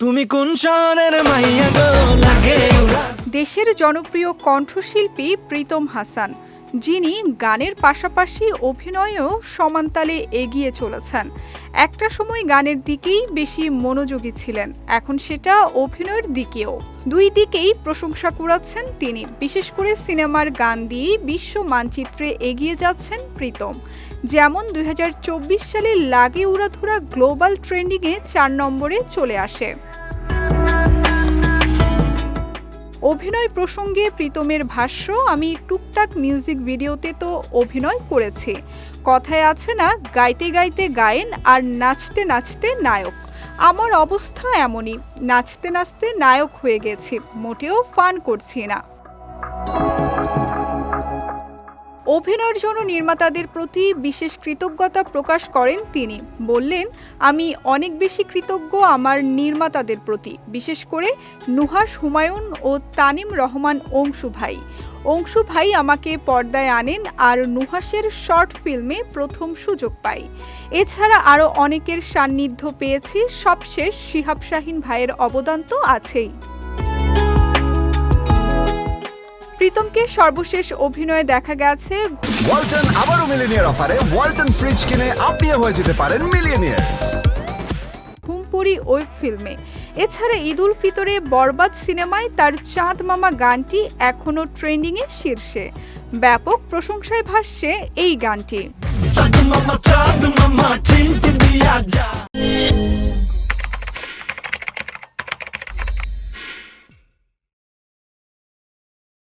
তুমি কোন শহরের মাইয়া গো লাগে? দেশের জনপ্রিয় কণ্ঠশিল্পী প্রীতম হাসান। যিনি গানের পাশাপাশি অভিনয়েও সমানতালে এগিয়ে চলেছেন। একটা সময় গানের দিকেই বেশি মনোযোগী ছিলেন, এখন সেটা অভিনয়ের দিকেও। দুই দিকেই প্রশংসা কুড়াচ্ছেন তিনি, বিশেষ করে সিনেমার গান দিয়েই বিশ্ব মানচিত্রে এগিয়ে যাচ্ছেন প্রীতম। যেমন দুই হাজার চব্বিশ সালে লাগে উড়াধুরা গ্লোবাল ট্রেন্ডিংয়ে চার নম্বরে চলে আসে। অভিনয় প্রসঙ্গে প্রীতমের ভাষ্য, আমি টুকটাক মিউজিক ভিডিওতে তো অভিনয় করেছি। কথায় আছে না, গাইতে গাইতে গায়েন আর নাচতে নাচতে নায়ক। আমার অবস্থা এমনই, নাচতে নাচতে নায়ক হয়ে গেছে, মোটেও ফান করছি না। অভিনয়ের জন্য নির্মাতাদের প্রতি বিশেষ কৃতজ্ঞতা প্রকাশ করেন তিনি। বললেন, আমি অনেক বেশি কৃতজ্ঞ আমার নির্মাতাদের প্রতি, বিশেষ করে নুহাস হুমায়ুন ও তানিম রহমান অংশু ভাই। অংশু ভাই আমাকে পর্দায় আনেন আর নুহাসের শর্ট ফিল্মে প্রথম সুযোগ পাই। এছাড়া আরও অনেকের সান্নিধ্য পেয়েছি, সবশেষ শিহাব শাহিন ভাইয়ের অবদান তো আছেই। প্রীতমকে সর্বশেষ অভিনয়ে দেখা গেছে। ওয়ালটন আবারও মিলিনিয়ার অফারে। ওয়ালটন ফ্রিজ কিনে আপনিও হয়ে যেতে পারেন মিলিয়নিয়ার। ঘুমপুরি ওয়েব ফিল্মে। এছাড়া ঈদুল ফিতরে বরবাদ সিনেমায় তার চাঁদ মামা গানটি এখনও ট্রেন্ডিংয়ে শীর্ষে। ব্যাপক প্রশংসায় ভাসছে এই গানটি।